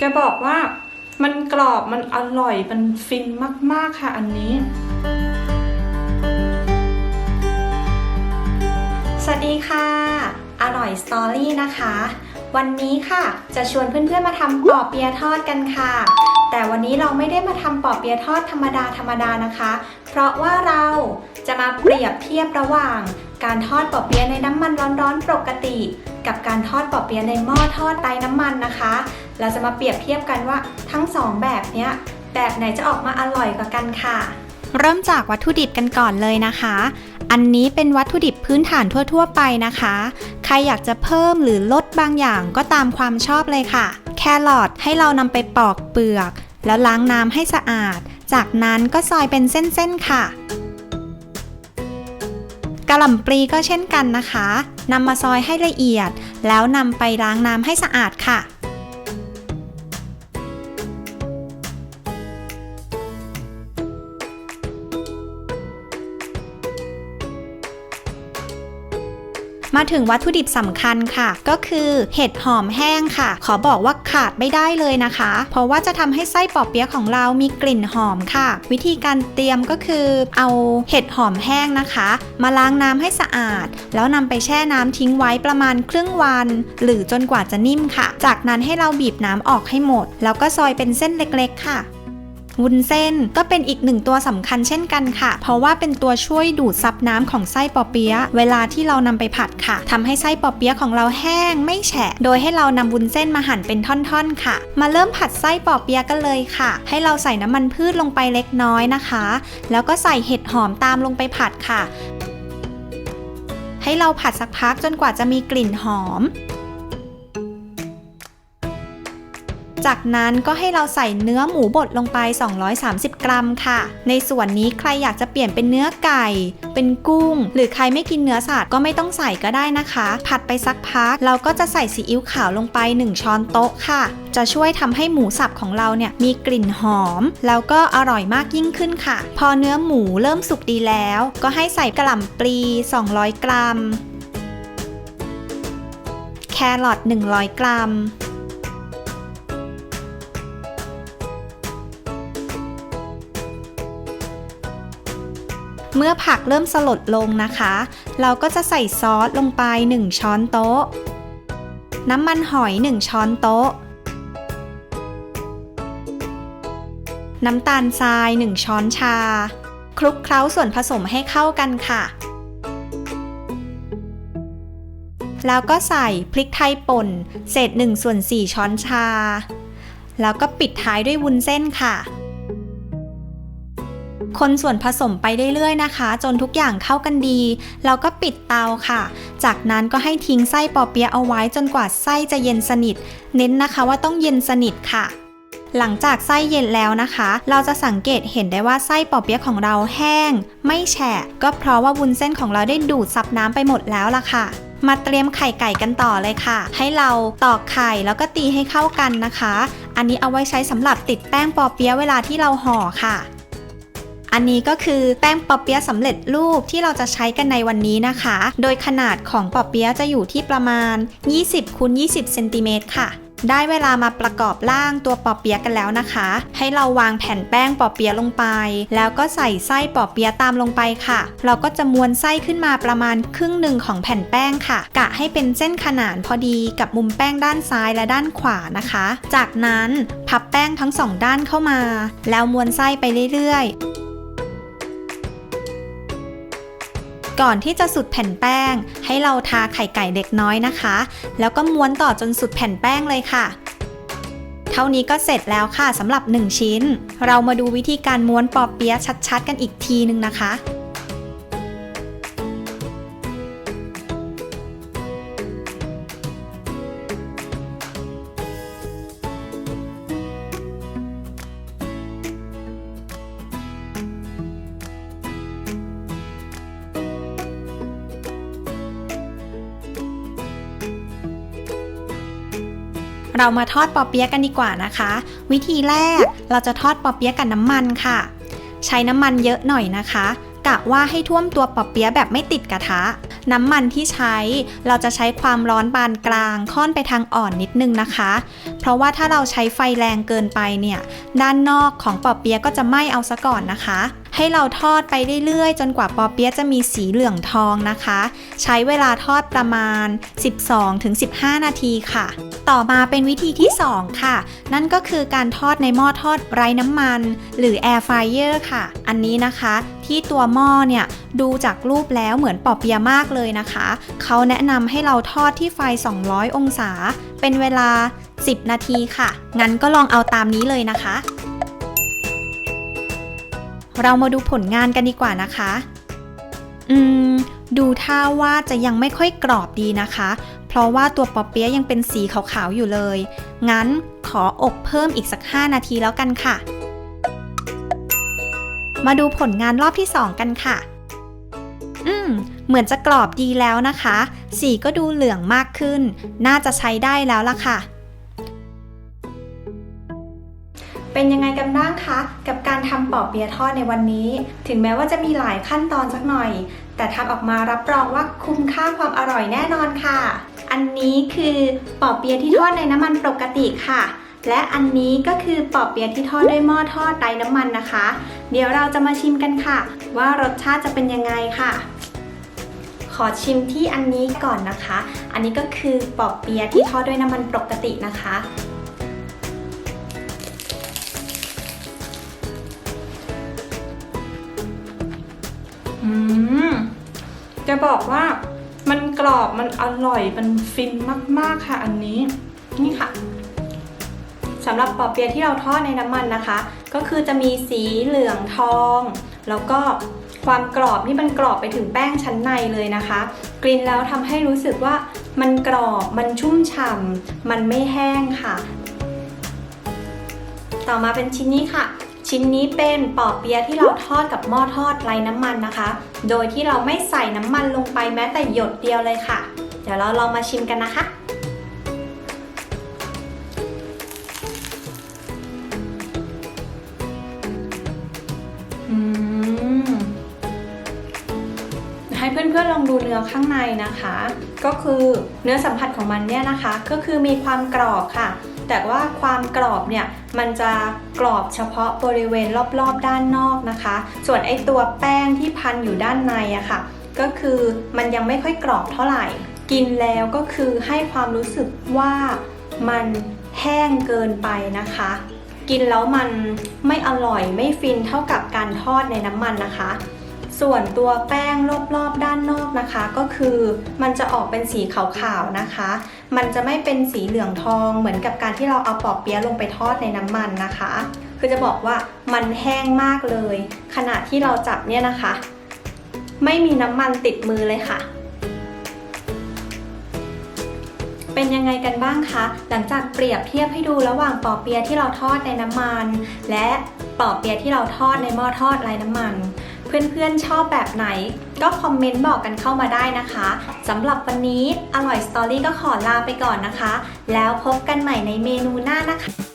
จะบอกว่ามันกรอบมันอร่อยมันฟินมาก ๆ ค่ะอันนี้ สวัสดีค่ะ อร่อยสตอรี่นะคะ วันนี้ค่ะจะชวนเพื่อน ๆ มาทำปอเปียะทอดกันค่ะ แต่วันนี้เราไม่ได้มาทำปอเปียะทอดธรรมดาธรรมดานะคะ เพราะว่าเราจะมาเปรียบเทียบระหว่าง การทอดปอเปียะในน้ำมันร้อนๆปกติ กับการทอดปอเปียะในหม้อทอดไร้น้ำมันนะคะ เราจะมาเปรียบเทียบกันว่าทั้งสองแบบเนี้ยแบบไหนจะออกมาอร่อยกว่ากันค่ะ เริ่มจากวัตถุดิบกันก่อนเลยนะคะ อันนี้เป็นวัตถุดิบพื้นฐานทั่ว ๆ ไปนะคะ ใครอยากจะเพิ่มหรือลดบางอย่างก็ตามความชอบเลยค่ะ แครอทให้เรานำไปปอกเปลือก แล้วล้างน้ำให้สะอาด จากนั้นก็ซอยเป็นเส้น ๆ ค่ะกะหล่ำปลีก็เช่นกันนะคะนำมาซอยให้ละเอียด แล้วนำไปล้างน้ำให้สะอาดค่ะ มาถึงวัตถุดิบสำคัญค่ะ ก็คือเห็ดหอมแห้งค่ะ ขอบอกว่าขาดไม่ได้เลยนะคะ เพราะว่าจะทำให้ไส้ปอเปี๊ยะของเรามีกลิ่นหอมค่ะ วิธีการเตรียมก็คือ เอาเห็ดหอมแห้งนะคะ มาล้างน้ำให้สะอาด แล้วนำไปแช่น้ำทิ้งไว้ประมาณครึ่งวัน หรือจนกว่าจะนิ่มค่ะ จากนั้นให้เราบีบน้ำออกให้หมด แล้วก็ซอยเป็นเส้นเล็กๆ ค่ะ วุ้นเส้น ก็เป็นอีกหนึ่งตัวสำคัญเช่นกันค่ะ เพราะว่าเป็นตัวช่วยดูดซับน้ำของไส้ปอเปี๊ยะเวลาที่เรานำไปผัดค่ะทำให้ไส้ปอเปี๊ยะของเราแห้งไม่แฉะ โดยให้เรานำวุ้นเส้นมาหั่นเป็นท่อนๆค่ะ มาเริ่มผัดไส้ปอเปี๊ยะกันเลยค่ะ ให้เราใส่น้ำมันพืชลงไปเล็กน้อยนะคะ แล้วก็ใส่เห็ดหอมตามลงไปผัดค่ะ ให้เราผัดสักพักจนกว่าจะมีกลิ่นหอม จากนั้นก็ให้เราใส่เนื้อหมูบดลงไป 230 กรัมค่ะ ในส่วนนี้ใครอยากจะเปลี่ยนเป็นเนื้อไก่ เป็นกุ้ง หรือใครไม่กินเนื้อสัตว์ก็ไม่ต้องใส่ก็ได้นะคะ ผัดไปสักพัก เราก็จะใส่ซีอิ๊วขาวลงไป 1 ช้อนโต๊ะค่ะ จะช่วยทำให้หมูสับของเราเนี่ยมีกลิ่นหอม แล้วก็อร่อยมากยิ่งขึ้นค่ะ พอเนื้อหมูเริ่มสุกดีแล้ว ก็ให้ใส่กระหล่ำปลี 200 กรัม แครอท100 กรัม เมื่อผักเริ่มสลดลงนะคะ เราก็จะใส่ซอสลงไป 1 ช้อนโต๊ะ น้ำมันหอย 1 ช้อนโต๊ะ น้ำตาลทราย 1 ช้อนชา คลุกเคล้าส่วนผสมให้เข้ากันค่ะ แล้วก็ใส่พริกไทยป่น เศษ1ส่วน4ช้อนชา แล้วก็ปิดท้ายด้วยวุ้นเส้นค่ะ คนส่วนผสมไปเรื่อยๆนะคะ จนทุกอย่างเข้ากันดี แล้วก็ปิดเตาค่ะ จากนั้นก็ให้ทิ้งไส้ปอเปี๊ยะเอาไว้จนกว่าไส้จะเย็นสนิท เน้นนะคะว่าต้องเย็นสนิทค่ะ หลังจากไส้เย็นแล้วนะคะ เราจะสังเกตเห็นได้ว่าไส้ปอเปี๊ยะของเราแห้ง ไม่แฉะ ก็เพราะว่าวุ้นเส้นของเราได้ดูดซับน้ำไปหมดแล้วล่ะค่ะมาเตรียมไข่ไก่กันต่อเลยค่ะ ให้เราตอกไข่แล้วก็ตีให้เข้ากันนะคะ อันนี้เอาไว้ใช้สำหรับติดแป้งปอเปี๊ยะเวลาที่เราห่อค่ะ อันนี้ก็คือแป้งปอเปี๊ยะสำเร็จรูปที่เราจะใช้กันในวันนี้นะคะ โดยขนาดของปอเปี๊ยะจะอยู่ที่ประมาณ 20คูณ20เซนติเมตรค่ะได้เวลามาประกอบร่างตัวปอเปี๊ยะกันแล้วนะคะ ให้เราวางแผ่นแป้งปอเปี๊ยะลงไป แล้วก็ใส่ไส้ปอเปี๊ยะตามลงไปค่ะ เราก็จะม้วนไส้ขึ้นมาประมาณครึ่งหนึ่งของแผ่นแป้งค่ะ กะให้เป็นเส้นขนานพอดีกับมุมแป้งด้านซ้ายและด้านขวานะคะ จากนั้นพับแป้งทั้งสองด้านเข้ามา แล้วม้วนไส้ไปเรื่อยๆ ก่อนที่จะสุดแผ่นแป้ง ให้เราทาไข่ไก่เด็กน้อยนะคะ แล้วก็ม้วนต่อจนสุดแผ่นแป้งเลยค่ะ เท่านี้ก็เสร็จแล้วค่ะสำหรับ 1 ชิ้น เรามาดูวิธีการม้วนปอเปี๊ยะชัดๆ กันอีกทีนึงนะคะ เรามาทอดปอเปี๊ยะกันดีกว่านะคะ วิธีแรกเราจะทอดปอเปี๊ยะกับน้ำมันค่ะ ใช้น้ำมันเยอะหน่อยนะคะกะว่าให้ท่วมตัวปอเปี๊ยะแบบไม่ติดกระทะ น้ำมันที่ใช้เราจะใช้ความร้อนปานกลางค่อนไปทางอ่อนนิดนึงนะคะ เพราะว่าถ้าเราใช้ไฟแรงเกินไปเนี่ย ด้านนอกของปอเปี๊ยะก็จะไหม้เอาซะก่อนนะคะให้เราทอดไปเรื่อยๆ จนกว่าปอเปี๊ยะจะมีสีเหลืองทองนะคะ ใช้เวลาทอดประมาณ 12-15 นาทีค่ะ ต่อมาเป็นวิธีที่ 2 ค่ะ นั่นก็คือการทอดในหม้อทอดไร้น้ำมัน หรือ air fryer ค่ะ อันนี้นะคะที่ตัวหม้อเนี่ยดูจากรูปแล้วเหมือนปอเปียะมากเลยนะคะ เขาแนะนำให้เราทอดที่ไฟ 200 องศา เป็นเวลา 10 นาทีค่ะ งั้นก็ลองเอาตามนี้เลยนะคะ เรามาดูผลงานกันดีกว่านะคะ อืม ดูท่าว่าจะยังไม่ค่อยกรอบดีนะคะ เพราะว่าตัวปอเปี๊ยะยังเป็นสีขาวๆอยู่เลย งั้นขออบเพิ่มอีกสัก 5 นาทีแล้วกันค่ะ มาดูผลงานรอบที่ 2 กันค่ะ อืม เหมือนจะกรอบดีแล้วนะคะ สีก็ดูเหลืองมากขึ้น น่าจะใช้ได้แล้วล่ะค่ะ เป็นยังไงกันบ้างคะ กับการทำปอเปียทอดในวันนี้ ถึงแม้ว่าจะมีหลายขั้นตอนสักหน่อย แต่ทำออกมารับรองว่าคุ้มค่าความอร่อยแน่นอนค่ะ อันนี้คือปอเปียที่ทอดในน้ำมันปกติค่ะ และอันนี้ก็คือปอเปียที่ทอดด้วยหม้อทอดไร้น้ำมันนะคะ เดี๋ยวเราจะมาชิมกันค่ะ ว่ารสชาติจะเป็นยังไงค่ะขอชิมที่อันนี้ก่อนนะคะ อันนี้ก็คือปอบเปียะที่ทอดด้วยน้ำมันปกตินะคะ จะบอกว่ามันกรอบมันอร่อยมันฟินมาก ๆค่ะอันนี้ นี่ค่ะสำหรับปอเปี๊ยะที่เราทอดในน้ำมันนะคะ ก็คือจะมีสีเหลืองทอง แล้วก็ความกรอบนี่มันกรอบไปถึงแป้งชั้นในเลยนะคะ กลิ่นแล้วทำให้รู้สึกว่ามันกรอบมันชุ่มฉ่ำมันไม่แห้งค่ะ ต่อมาเป็นชิ้นนี้ค่ะ ชิ้นนี้เป็นปอเปี๊ยะที่เราทอดกับหม้อทอดไร้น้ำมันนะคะ โดยที่เราไม่ใส่น้ำมันลงไปแม้แต่หยดเดียวเลยค่ะ เดี๋ยวเราลองมาชิมกันนะคะ อืม ให้เพื่อนๆลองดูเนื้อข้างในนะคะ ก็คือเนื้อสัมผัสของมันเนี่ยนะคะ ก็คือมีความกรอบค่ะ แต่ว่าความกรอบเนี่ยมันจะกรอบเฉพาะบริเวณรอบๆด้านนอกนะคะ ส่วนไอตัวแป้งที่พันอยู่ด้านในอะค่ะ ก็คือมันยังไม่ค่อยกรอบเท่าไหร่ กินแล้วก็คือให้ความรู้สึกว่ามันแห้งเกินไปนะคะ กินแล้วมันไม่อร่อยไม่ฟินเท่ากับการทอดในน้ำมันนะคะ ส่วนตัวแป้งรอบๆด้านนอกนะคะ ก็คือมันจะออกเป็นสีขาวๆนะคะ มันจะไม่เป็นสีเหลืองทองเหมือนกับการที่เราเอาปอเปี๊ยะลงไปทอดในน้ำมันนะคะ คือจะบอกว่ามันแห้งมากเลย ขณะที่เราจับเนี่ยนะคะ ไม่มีน้ำมันติดมือเลยค่ะเป็นยังไงกันบ้างคะ หลังจากเปรียบเทียบให้ดูระหว่างปอเปียที่เราทอดในน้ำมัน และปอเปียที่เราทอดในหม้อทอดไร้น้ำมัน เพื่อนๆชอบแบบไหน ก็คอมเมนต์บอกกันเข้ามาได้นะคะสำหรับวันนี้อร่อยสตอรี่ก็ขอลาไปก่อนนะคะ แล้วพบกันใหม่ในเมนูหน้านะคะ